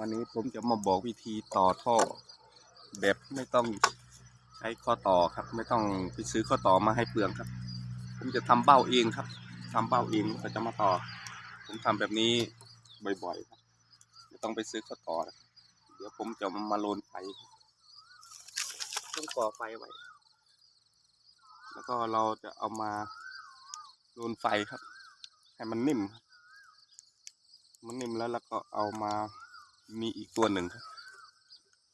วันนี้ผมจะมาบอกวิธีต่อท่อ แบบไม่ต้องใช้ข้อต่อครับ ไม่ต้องไปซื้อข้อต่อมาให้เปลืองครับ ผมจะทำเบ้าเองครับทำเบ้าเองแล้วก็จะมาต่อ ผมทำแบบนี้บ่อยๆครับไม่ต้องไปซื้อข้อต่อนะครับเดี๋ยวผมจะมาโลนไฟครับต้องก่อไฟไว้แล้วก็เราจะเอามาโลนไฟครับ ให้มันนิ่มครับมันนิ่มแล้วแล้วก็เอามา มีอีกตัวหนึ่งครับ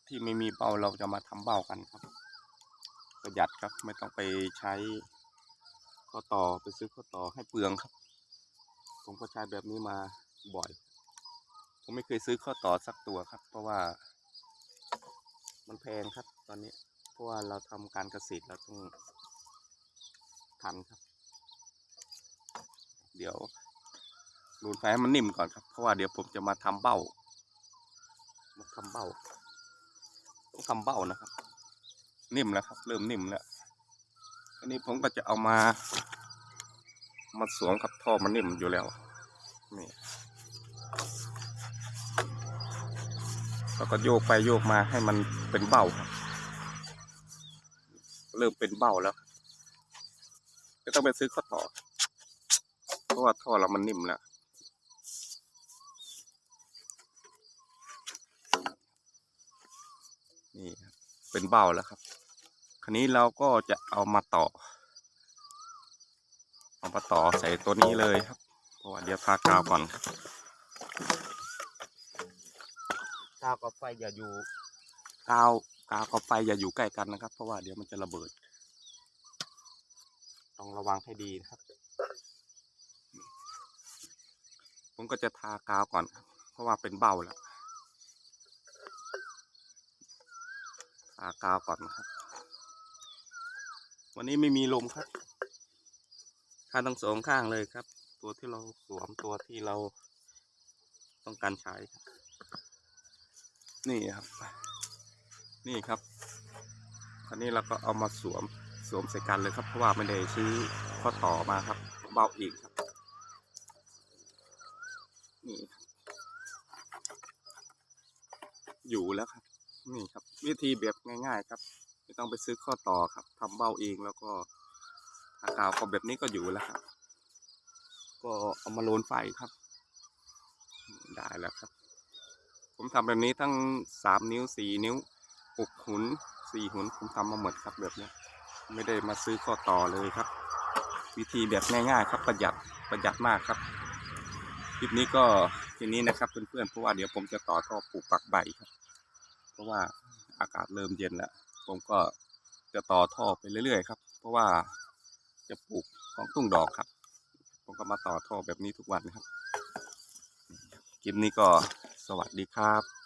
ที่ไม่มีเบาเราจะมาทำเบากันครับ ประหยัดครับไม่ต้องไปใช้ข้อต่อไปซื้อข้อต่อให้เปลืองครับ ผมก็ใช้แบบนี้มาบ่อย ผมไม่เคยซื้อข้อต่อสักตัวครับ เพราะว่า มันแพงครับ ตอนนี้ เพราะว่าเราทำการเกษตรเราต้องทันครับ เดี๋ยวรูนไฟให้มันนิ่มก่อนครับ เพราะว่าเดี๋ยวผมจะมาทำเบ้า มาทำเบ้าต้องทำเบ้านะครับ นิ่มแล้วครับ เริ่มนิ่มแล้วอันนี้ผมก็จะเอามามาสวมกับท่อมันนิ่มอยู่แล้วนี่แล้วก็โยกไปโยกมาให้มันเป็นเบ้าครับ เริ่มเป็นเบ้าแล้วก็ต้องไปซื้อข้อต่อ เพราะว่าท่อเรามันนิ่มแล้ว นี่ครับ เป็นเบ้าแล้วครับ คันนี้เราก็จะเอามาต่อ เอามาต่อใส่ตัวนี้เลยครับ เพราะว่าเดี๋ยวทากาวก่อนครับกาวกับไฟอย่าอยู่กาวกาวกับไฟอย่าอยู่ใกล้กันนะครับ เพราะว่าเดี๋ยวมันจะระเบิด ต้องระวังให้ดีนะครับ ผมก็จะทากาวก่อนครับเพราะว่าเป็นเบ้าแล้วากาวก่อนนะครับ วันนี้ไม่มีลมครับข้างทั้งสองข้างเลยครับ ตัวที่เราสวมตัวที่เราต้องการใช้ นี่ครับ นี่ครับคราวนี้เราก็เอามาสวมสวมใส่กันเลยครับ เพราะว่าไม่ได้ซื้อข้อต่อมาครับ เบาอีกครับ นี่อยู่แล้วครับ นี่ครับ วิธีแบบง่าย ๆ ครับ ไม่ต้องไปซื้อข้อต่อครับทำเบ้าเองแล้วก็ทากาวก็แบบนี้ก็อยู่แล้วครับ ก็เอามาโลนไฟครับ ได้แล้วครับ ผมทำแบบนี้ทั้งสามนิ้วสี่นิ้วหกหุนสี่หุนผมทำมาหมดครับแบบนี้ไม่ได้มาซื้อข้อต่อเลยครับ วิธีแบบง่ายๆ ครับประหยัดประหยัดมากครับคลิปนี้ก็ทีนี้นะครับเพื่อนๆเพราะว่าเดี๋ยวผมจะต่อท่อปลูกปักใบครับ ราะว่าอากาศเริ่มเย็นแล้วผมก็จะต่อท่อไปเรื่อยๆครับ เพราะว่าจะปลูกของตุ้งดอกครับ ผมก็มาต่อท่อแบบนี้ทุกวันนะครับคลิปนี้ก็สวัสดีครับ